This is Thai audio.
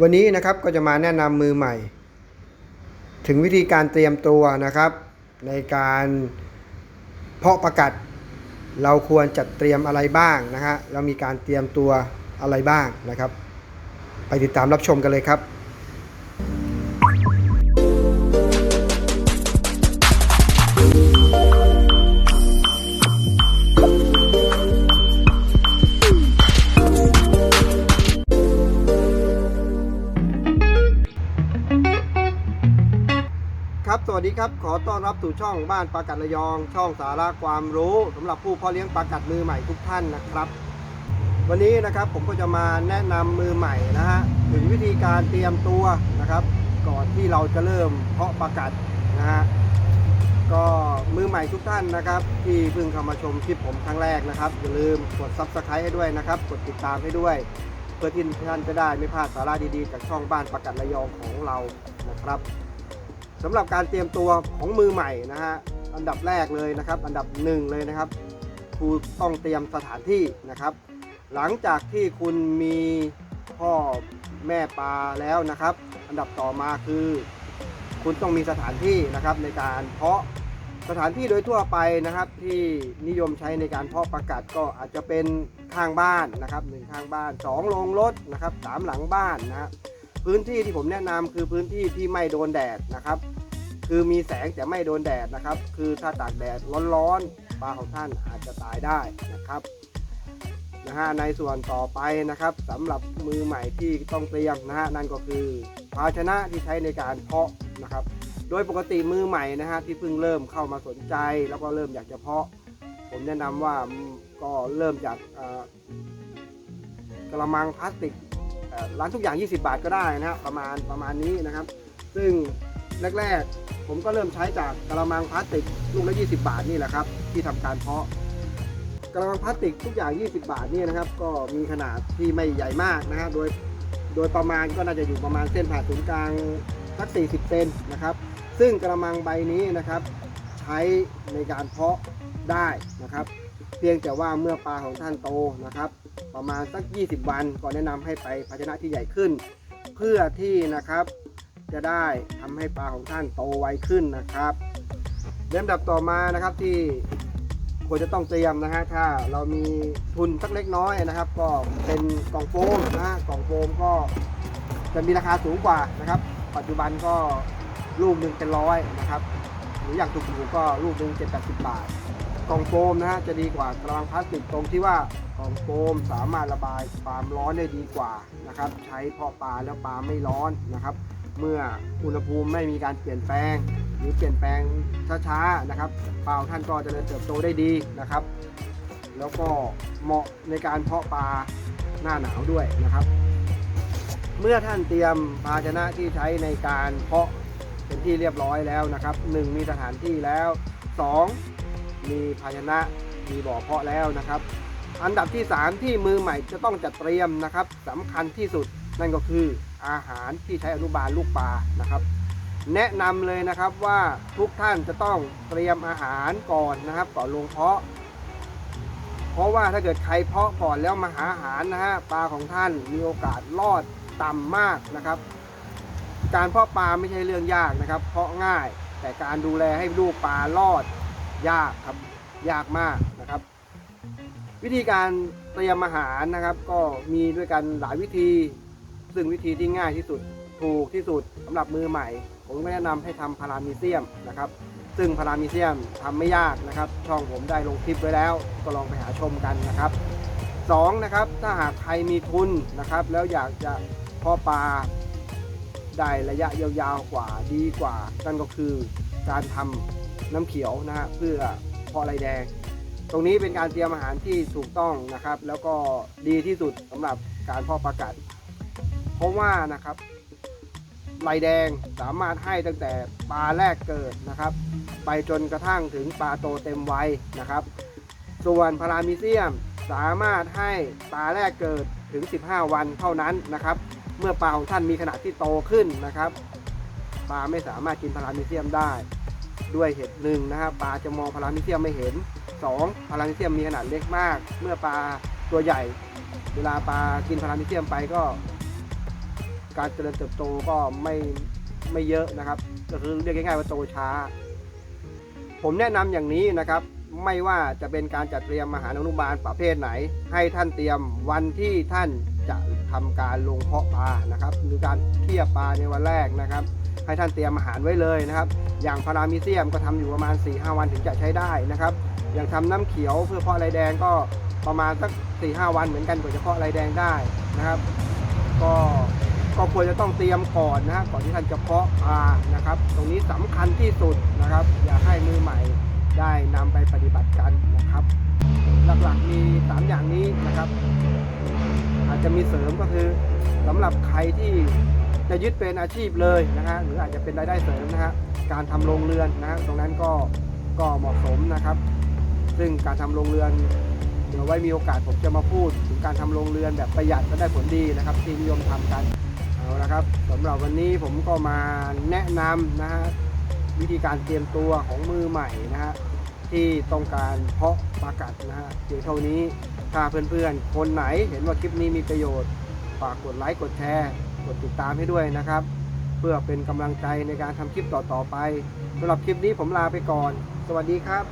วันนี้นะครับก็จะมาแนะนำมือใหม่ ถึงวิธีการเตรียมตัวนะครับ ในการเพาะประกัด เราควรจัดเตรียมอะไรบ้างนะฮะเรามีการเตรียมตัวอะไรบ้างนะครับ ไปติดตามรับชมกันเลยครับ ครับ ขอต้อนรับสู่ช่องบ้านปลากัดระยอง ช่องสาระความรู้สำหรับผู้เพาะเลี้ยงปลากัดมือใหม่ทุกท่านนะครับ วันนี้นะครับผมก็จะมาแนะนำมือใหม่นะฮะถึงวิธีการเตรียมตัวนะครับ ก่อนที่เราจะเริ่มเพาะปลากัดนะฮะก็มือใหม่ทุกท่านนะครับ ที่เพิ่งเข้ามาชมคลิปผมครั้งแรกนะครับอย่าลืมกด subscribe ให้ด้วยนะครับ กดติดตามให้ด้วย เพื่อที่ท่านจะได้ไม่พลาดสาระดีๆจากช่องบ้านปลากัดระยองของเรานะครับ สำหรับการเตรียมตัวของมือใหม่นะฮะอันดับแรกเลยนะครับ อันดับหนึ่งเลยนะครับครูต้องเตรียมสถานที่นะครับ หลังจากที่คุณมีพ่อแม่ปลาแล้วนะครับ อันดับต่อมาคือ คุณต้องมีสถานที่นะครับในการเพาะสถานที่โดยทั่วไปนะครับที่นิยมใช้ในการเพาะประกาศก็อาจจะเป็นข้างบ้านนะครับหนึ่งข้างบ้านสองโรงรถนะครับสามหลังบ้านนะฮะพื้นที่ที่ผมแนะนำคือพื้นที่ที่ไม่โดนแดดนะครับ คือมีแสงแต่ไม่โดนแดดนะครับ คือถ้าตากแดดร้อนๆปลาของท่านอาจจะตายได้นะครับนะฮะในส่วนต่อไปนะครับสำหรับมือใหม่ที่ต้องเตรียมนะฮะนั่นก็คือภาชนะที่ใช้ในการเพาะนะครับ โดยปกติมือใหม่นะฮะที่เพิ่งเริ่มเข้ามาสนใจ แล้วก็เริ่มอยากจะเพาะ ผมแนะนำว่าก็เริ่มจากกระมังพลาสติกร้านทุกอย่าง 20 บาทก็ได้นะครับประมาณประมาณนี้นะครับ ซึ่ง แรกๆ ผมก็เริ่มใช้จากกระมังพลาสติกลูกละ 20 บาทนี่แหละครับ ที่ทำการเพาะกระมังพลาสติกทุกอย่าง 20 บาทนี่นะครับ ก็มีขนาดที่ไม่ใหญ่มากนะฮะโดยโดยประมาณก็น่าจะอยู่ประมาณเส้นผ่าศูนย์กลางสัก 40 เซนนะครับ ซึ่งกระมังใบนี้นะครับ ใช้ในการเพาะได้นะครับ เพียงแต่ว่าเมื่อปลาของท่านโตนะครับ ประมาณสัก 20 วันก็แนะนำให้ไปภาชนะที่ใหญ่ขึ้น เพื่อที่นะครับ จะได้ทำให้ปลาของท่านโตไวขึ้นนะครับเลำดับต่อมานะครับที่ควรจะต้องเตรียมนะฮะถ้าเรามีทุนสักเล็กน้อยนะครับ ก็เป็นกล่องโฟมนะฮะกล่องโฟมก็จะมีราคาสูงกว่านะครับ ปัจจุบันก็ลูกหนึ่งเป็นร้อยนะครับ หรืออย่างถูกๆก็ลูกหนึ่งเจ็ดแปดสิบบาทกล่องโฟมนะฮะจะดีกว่ากระมังพลาสติกตรงที่ว่ากล่องโฟมสามารถระบายความร้อนได้ดีกว่านะครับ ใช้เพาะปลาแล้วปลาไม่ร้อนนะครับ เมื่ออุณหภูมิไม่มีการเปลี่ยนแปลง หรือเปลี่ยนแปลงช้าๆนะครับปลาท่านก็จะเติบโตได้ดีนะครับ แล้วก็เหมาะในการเพาะปลาหน้าหนาวด้วยนะครับ เมื่อท่านเตรียมภาชนะที่ใช้ในการเพาะเป็นที่เรียบร้อยแล้วนะครับหนึ่งมีสถานที่แล้วสองมีภาชนะมีบ่อเพาะแล้วนะครับ อันดับที่ 3 ที่มือใหม่จะต้องจัดเตรียมนะครับสำคัญที่สุดนั่นก็คือ อาหารที่ใช้อนุบาลลูกปลานะครับ แนะนำเลยนะครับว่าทุกท่านจะต้องเตรียมอาหารก่อนนะครับก่อนลงเพาะ เพราะว่าถ้าเกิดใครเพาะก่อนแล้วมาหาอาหารนะฮะปลาของท่านมีโอกาสรอดต่ำมากนะครับ การเพาะปลาไม่ใช่เรื่องยากนะครับ เพาะง่าย แต่การดูแลให้ลูกปลารอดยากครับยากมากนะครับ วิธีการเตรียมอาหารนะครับ ก็มีด้วยกันหลายวิธี ซึ่งวิธีที่ง่ายที่สุดถูกที่สุดสำหรับมือใหม่ ผมก็แนะนำให้ทำพารามีเซียมนะครับ ซึ่งพารามีเซียมทำไม่ยากนะครับ ช่องผมได้ลงคลิปไว้แล้ว ก็ลองไปหาชมกันนะครับสองนะครับถ้าหากใครมีทุนนะครับ แล้วอยากจะเพาะปลาได้ระยะยาวๆกว่าดีกว่า นั่นก็คือการทำน้ำเขียวนะฮะเพื่อเพาะไรแดง ตรงนี้เป็นการเตรียมอาหารที่ถูกต้องนะครับ แล้วก็ดีที่สุดสำหรับการเพาะปลากัด ราะว่านะครับไรแดงสามารถให้ตั้งแต่ปลาแรกเกิดนะครับ ไปจนกระทั่งถึงปลาโตเต็มวัยนะครับ ส่วนพารามิเซียมสามารถให้ปลาแรกเกิดถึง 15 วันเท่านั้นนะครับ เมื่อปลาของท่านมีขนาดที่โตขึ้นนะครับ ปลาไม่สามารถกินพารามิเซียมได้ ด้วยเหตุหนึ่งนะครับปลาจะมองพารามิเซียมไม่เห็น 2. พารามิเซียมมีขนาดเล็กมาก เมื่อปลาตัวใหญ่ เวลาปลากินพารามิเซียมไปก็ การเจริญเติบโตก็ไม่ไม่เยอะนะครับ ก็คือเรียกง่ายๆว่าโตช้า ผมแนะนำอย่างนี้นะครับ ไม่ว่าจะเป็นการจัดเตรียมอาหารอนุบาลประเภทไหน ให้ท่านเตรียมวันที่ท่านจะทำการลงเพาะปลานะครับหรือการเทียบปลาในวันแรกนะครับ ให้ท่านเตรียมอาหารไว้เลยนะครับ อย่างพารามิเซียมก็ทำอยู่ประมาณ 4-5 วันถึงจะใช้ได้นะครับ อย่างทำน้ำเขียวเพื่อเพาะไรแดงก็ประมาณสัก4-5 วันเหมือนกันกว่าจะเพาะไรแดงได้นะครับ ก็ ก็ควรจะต้องเตรียมก่อนนะก่อนที่ท่านจะเพาะปลานะครับ ตรงนี้สำคัญที่สุดนะครับ อย่าให้มือใหม่ได้นำไปปฏิบัติกันนะครับ หลักๆมี 3 อย่างนี้นะครับ อาจจะมีเสริมก็คือสำหรับใครที่จะยึดเป็นอาชีพเลยนะฮะหรืออาจจะเป็นรายได้เสริมนะฮะการทำโรงเรือนนะฮะตรงนั้นก็ก็เหมาะสมนะครับ ซึ่งการทำโรงเรือนเดี๋ยวไว้มีโอกาสผมจะมาพูด ถึงการทำโรงเรือนแบบประหยัดและได้ผลดีนะครับที่นิยมทำกัน เอาละครับสำหรับวันนี้ผมก็มาแนะนำนะฮะวิธีการเตรียมตัวของมือใหม่นะฮะที่ต้องการเพาะปลากัดนะฮะเพียงเท่านี้ถ้าเพื่อนๆ คนไหนเห็นว่าคลิปนี้มีประโยชน์ ฝากกดไลค์กดแชร์ กดติดตามให้ด้วยนะครับ เพื่อเป็นกำลังใจในการทำคลิปต่อๆไปสำหรับคลิปนี้ผมลาไปก่อน สวัสดีครับ